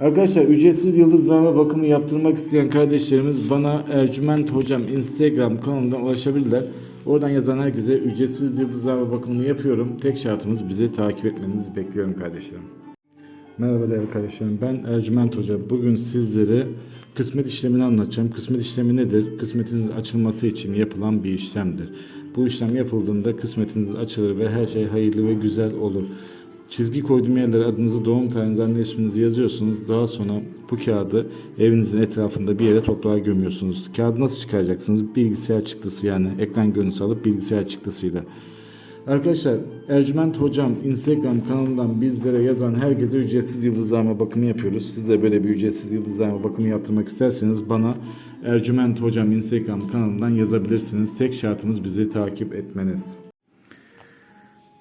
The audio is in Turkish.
Arkadaşlar ücretsiz yıldızlarma bakımı yaptırmak isteyen kardeşlerimiz bana Ercüment Hocam Instagram kanalından ulaşabilirler. Oradan yazan herkese ücretsiz yıldızlarma bakımını yapıyorum. Tek şartımız bizi takip etmenizi bekliyorum kardeşlerim. Merhaba değerli kardeşlerim. Ben Ercüment Hoca. Bugün sizlere kısmet işlemini anlatacağım. Kısmet işlemi nedir? Kısmetinizin açılması için yapılan bir işlemdir. Bu işlem yapıldığında kısmetiniz açılır ve her şey hayırlı ve güzel olur. Çizgi koyduğum yerlere adınızı, doğum tarihinizi, anne isminizi yazıyorsunuz. Daha sonra bu kağıdı evinizin etrafında bir yere toprağa gömüyorsunuz. Kağıdı nasıl çıkaracaksınız? Bilgisayar çıktısı yani ekran görüntüsü alıp bilgisayar çıktısıyla. Arkadaşlar Ercüment Hocam Instagram kanalından bizlere yazan herkese ücretsiz yıldızlarma bakımı yapıyoruz. Siz de böyle bir ücretsiz yıldızlarma bakımı yaptırmak isterseniz bana Ercüment Hocam Instagram kanalından yazabilirsiniz. Tek şartımız bizi takip etmeniz.